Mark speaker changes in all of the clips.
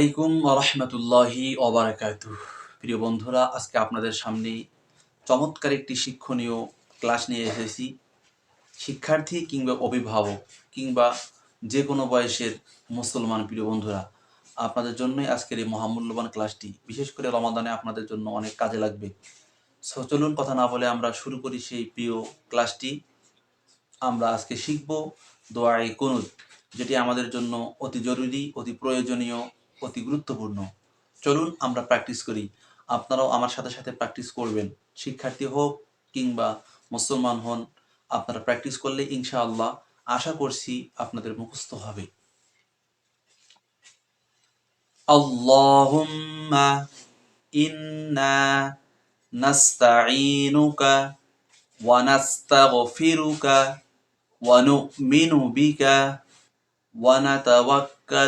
Speaker 1: আলাইকুম রহমতুল্লাহি ওবরাকাতু প্রিয় বন্ধুরা, আজকে আপনাদের সামনে চমৎকার একটি শিক্ষণীয় ক্লাস নিয়ে এসেছি। শিক্ষার্থী কিংবা অভিভাবক কিংবা যে কোনো বয়সের মুসলমান, প্রিয় বন্ধুরা, আপনাদের জন্যই আজকের এই মহামূল্যবান ক্লাসটি। বিশেষ করে রমাদানে আপনাদের জন্য অনেক কাজে লাগবে। সো কথা না বলে আমরা শুরু করি সেই প্রিয় ক্লাসটি। আমরা আজকে শিখব দোয়াই কুনুত, যেটি আমাদের জন্য অতি জরুরি, অতি প্রয়োজনীয় অতি গুরুত্বপূর্ণ। চলুন আমরা প্র্যাকটিস করি। আপনারাও আমার সাথে সাথে প্র্যাকটিস করবেন। শিক্ষার্থী হোক কিংবা মুসলমান হন, আপনারা প্র্যাকটিস করলে ইনশাআল্লাহ আশা করছি আপনাদের মুখস্থ হবে। আল্লাহুম্মা ইন্না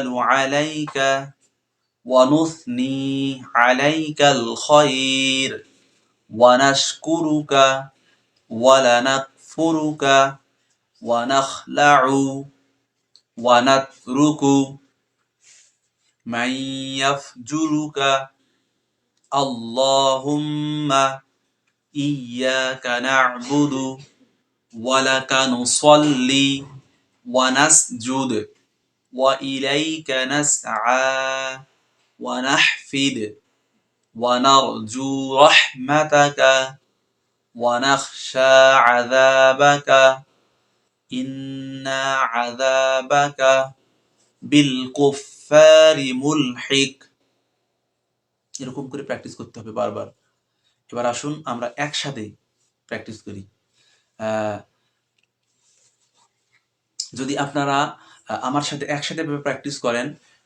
Speaker 1: ওয়া আলাইকা ونثني عليك الخير ونشكرك ولنكفرك ونخلع ونترك من يفجرك اللهم إياك نعبد ولك نصلي ونسجد وإليك نسعى ونحفد ونرجو رحمتك ونخشى عذابك إن عذابك بالكفار ملحق এরকম করে প্র্যাকটিস করতে হবে বারবার এবার আসুন আমরা একসাথে প্র্যাকটিস করি আহ, যদি আপনারা আহ, আমার সাথে একসাথে প্র্যাকটিস করেন আহ,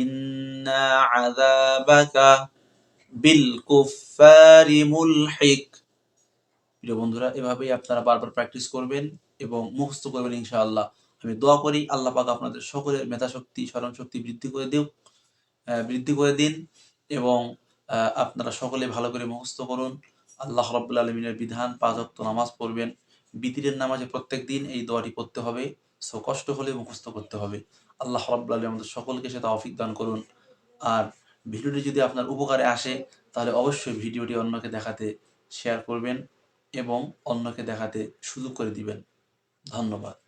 Speaker 1: ইন্না আযাবাকা বিল কুফারি মুলহিক প্রিয় বন্ধুরা, এভাবেই আপনারা বারবার প্র্যাকটিস করবেন এবং মুখস্থ করবেন ইনশাআল্লাহ। আমি দোয়া করি আল্লাহ পাক আপনাদের সকলের মেধাশক্তি স্মরণ শক্তি বৃদ্ধি করে দিন বৃদ্ধি করে দিন এবং আপনারা সকলে ভালো করে মুখস্থ করুন। আল্লাহ রব্বুল আলমিনের বিধান পাঁচক্ত নামাজ পড়বেন। বিতিরের নামাজে প্রত্যেক দিন এই দোয়াটি পড়তে হবে। সো কষ্ট হলে মুখস্থ করতে হবে। আল্লাহ আলম আমাদের সকলকে সে অফিক দান করুন। আর ভিডিওটি যদি আপনার উপকারে আসে, তাহলে অবশ্যই ভিডিওটি অন্যকে দেখাতে শেয়ার করবেন এবং অন্যকে দেখাতে সুযোগ করে দিবেন। ধন্যবাদ।